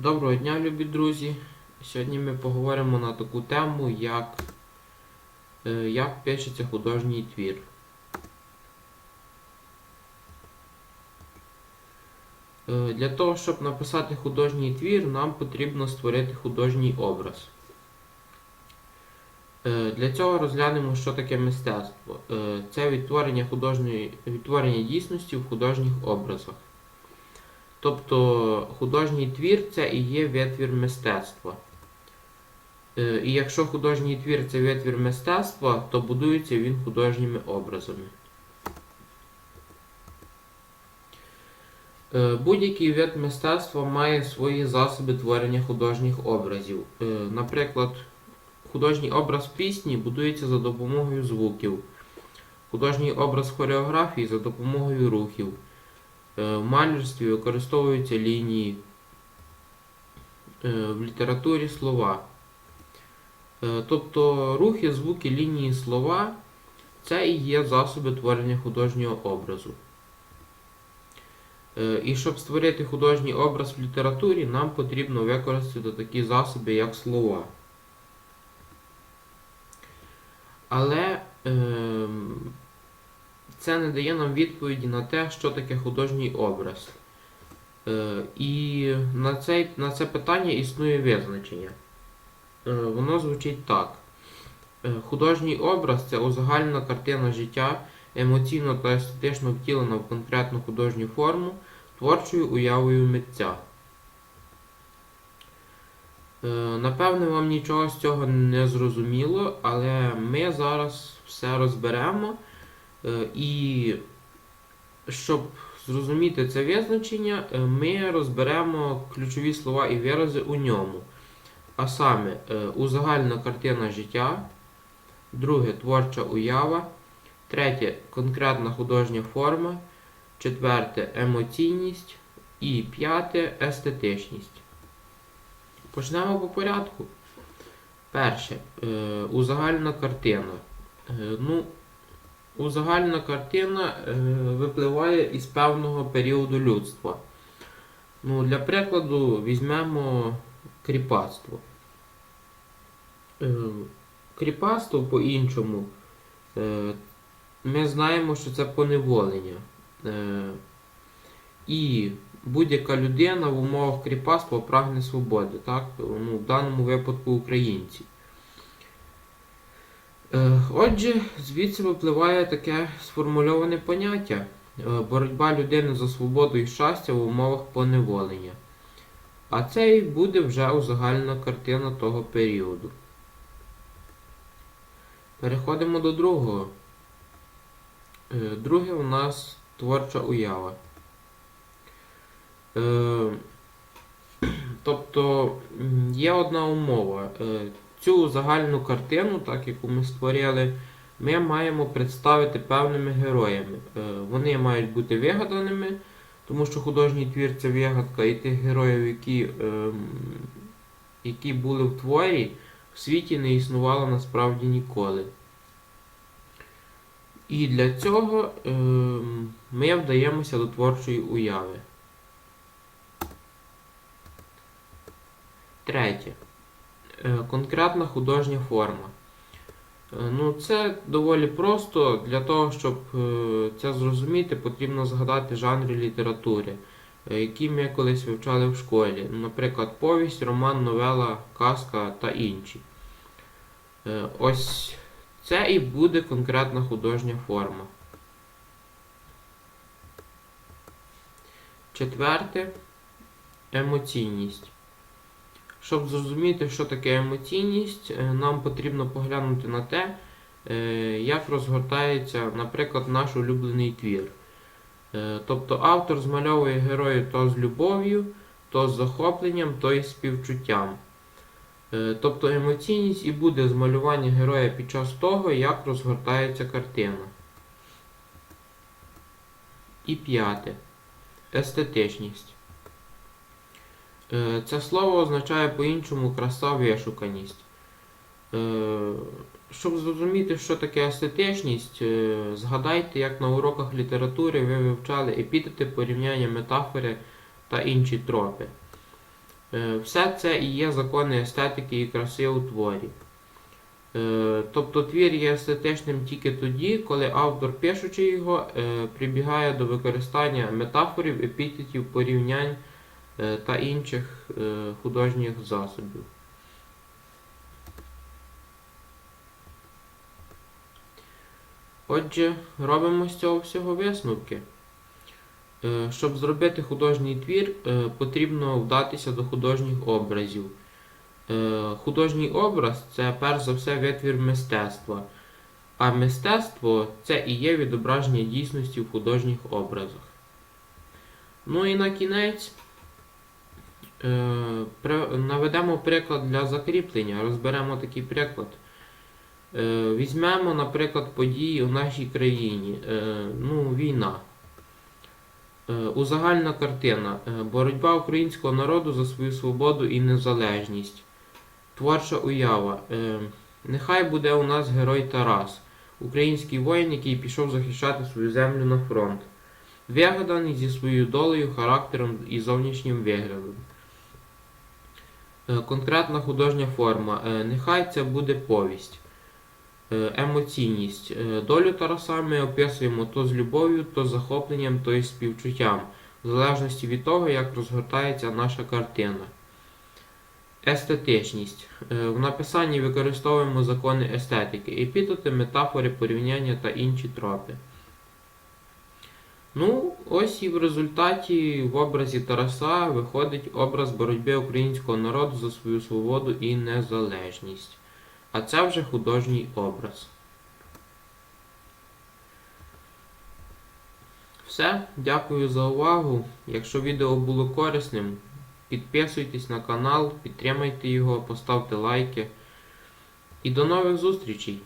Доброго дня, любі друзі! Сьогодні ми поговоримо на таку тему, як, е, як пишеться художній твір. Е, Для того, щоб написати художній твір, нам потрібно створити художній образ. Е, Для цього розглянемо, що таке мистецтво. Це відтворення, художньої, відтворення дійсності в художніх образах. Тобто художній твір це і є витвір мистецтва. Е, І якщо художній твір це витвір мистецтва, то будується він художніми образами. Е, Будь-який вид мистецтва має свої засоби творення художніх образів. Е, Наприклад, художній образ пісні будується за допомогою звуків, художній образ хореографії за допомогою рухів. Е, В малярстві використовуються лінії, е, в літературі слова. Е, Тобто рухи, звуки, лінії, слова це і є засоби творення художнього образу. І щоб створити художній образ в літературі, нам потрібно використати такі засоби, як слова. Але це не дає нам відповіді на те, що таке художній образ. Е, і на, цей, на це питання існує визначення. Е, воно звучить так. Е, художній образ це узагальнена картина життя, емоційно та естетично втілена в конкретну художню форму творчою уявою митця. Напевне, вам нічого з цього не зрозуміло, але ми зараз все розберемо. Е, І щоб зрозуміти це визначення, е, ми розберемо ключові слова і вирази у ньому. А саме е, узагальна картина життя, друге творча уява, третє конкретна художня форма, четверте емоційність і п'яте естетичність. Почнемо по порядку. Перше, узагальна картина. Ну, Узагальна картина е, випливає із певного періоду людства. Ну, Для прикладу, візьмемо кріпацтво. Е, кріпацтво по-іншому. Е, ми знаємо, що це поневолення. І будь-яка людина в умовах кріпацтва прагне свободи, так? Ну, в даному випадку українці. Е, Отже, звідси випливає таке сформульоване поняття е, боротьба людини за свободу і щастя в умовах поневолення. А це і буде вже узагальна картина того періоду. Переходимо до другого. Е, Друге у нас творча уява. Тобто є одна умова. Цю загальну картину, так яку ми створили, ми маємо представити певними героями. Е, Вони мають бути вигаданими, тому що художній твір це вигадка і тих героїв, які, ем, які були в творі, в світі не існувало насправді ніколи. І для цього ем, ми вдаємося до творчої уяви. Третє. Е, Конкретна художня форма. Е, Ну, це доволі просто. Для того, щоб е, це зрозуміти, потрібно згадати жанри літератури, які ми колись вивчали в школі. Наприклад, повість, роман, новела, казка та інші. Ось це і буде конкретна художня форма. Четверте емоційність. Щоб зрозуміти, що таке емоційність, е, нам потрібно поглянути на те, е, як розгортається, наприклад, наш улюблений твір. Е, Тобто автор змальовує героїв то з любов'ю, то з захопленням, то із співчуттям. Тобто емоційність і буде змалювання героя під час того, як розгортається картина. І п'яте. Естетичність. Е, Це слово означає по-іншому краса, вишуканість. Е, Щоб зрозуміти, що таке естетичність, е, згадайте, як на уроках літератури ви вивчали епітети, порівняння метафори та інші тропи. Все це і є закони естетики і краси у творі. Тобто твір є естетичним тільки тоді, коли автор, пишучи його, прибігає до використання метафорів, епітетів, порівнянь та інших е, художніх засобів. Отже, робимо з цього всього висновки. Е, Щоб зробити художній твір, е, потрібно вдатися до художніх образів. Е, Художній образ це перш за все витвір мистецтва, а мистецтво це і є відображення дійсності в художніх образах. Ну і на кінець е, наведемо приклад для закріплення, розберемо такий приклад. Е, Візьмемо, наприклад, події у нашій країні. Е, Ну, війна. Е, Узагальна картина. Е, Боротьба українського народу за свою свободу і незалежність. Творча уява. Е, Нехай буде у нас герой Тарас, український воїн, який пішов захищати свою землю на фронт. Вигаданий зі своєю долею, характером і зовнішнім виглядом. Е, Конкретна художня форма. Е, Нехай це буде повість. Е, Емоційність. Долю Тараса ми описуємо то з любов'ю, то з захопленням, то із співчуттям, в залежності від того, як розгортається наша картина. Естетичність. В написанні використовуємо закони естетики, епітети, метафори, порівняння та інші тропи. Ну, ось і в результаті в образі Тараса виходить образ боротьби українського народу за свою свободу і незалежність. А це вже художній образ. Все, дякую за увагу. Якщо відео було корисним, підписуйтесь на канал, підтримайте його, поставте лайки. І до нових зустрічей!